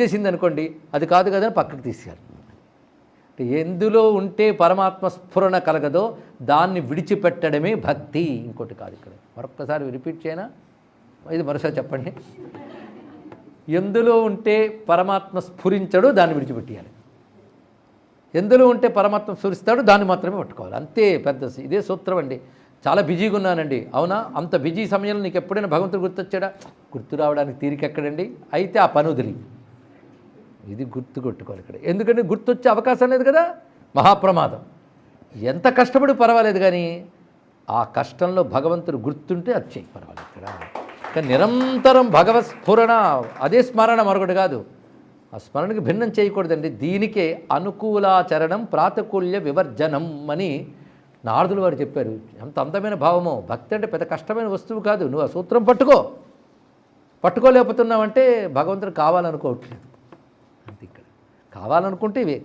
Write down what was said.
వచ్చేసింది అనుకోండి అది కాదు కదా పక్కకు తీసేయాలి. ఎందులో ఉంటే పరమాత్మ స్ఫురణ కలగదో దాన్ని విడిచిపెట్టడమే భక్తి. ఇంకోటి కాదు ఇక్కడ. మరొక్కసారి రిపీట్ చేయనా? ఇది మరోసారి చెప్పండి. ఎందులో ఉంటే పరమాత్మ స్ఫురించడో దాన్ని విడిచిపెట్టేయాలి. ఎందులో ఉంటే పరమాత్మ స్ఫురిస్తాడో దాన్ని మాత్రమే పట్టుకోవాలి. అంతే పెద్ద ఇదే సూత్రం అండి. చాలా బిజీగా ఉన్నానండి. అవునా? అంత బిజీ సమయంలో నీకు ఎప్పుడైనా భగవంతుడు గుర్తొచ్చాడా? గుర్తు రావడానికి తీరిక ఎక్కడండి? అయితే ఆ పని వదిలి. ఇది గుర్తు కొట్టుకోవాలి ఇక్కడ. ఎందుకంటే గుర్తొచ్చే అవకాశం లేదు కదా? మహాప్రమాదం. ఎంత కష్టపడి పర్వాలేదు కానీ ఆ కష్టంలో భగవంతుడు గుర్తుంటే అది చేయి పర్వాలేదు ఇక్కడ. కానీ నిరంతరం భగవత్ స్ఫురణ అదే స్మరణ మరొకటి కాదు. ఆ స్మరణకు భిన్నం చేయకూడదండి. దీనికే అనుకూలాచరణం ప్రాతకూల్య వివర్జనం అని నారదులు వారు చెప్పారు. ఎంత అందమైన భావమో. భక్తి అంటే పెద్ద కష్టమైన వస్తువు కాదు. నువ్వు ఆ సూత్రం పట్టుకో. పట్టుకోలేకపోతున్నావంటే భగవంతుడు కావాలనుకోవట్లేదు. కావాలనుకుంటే ఇవే.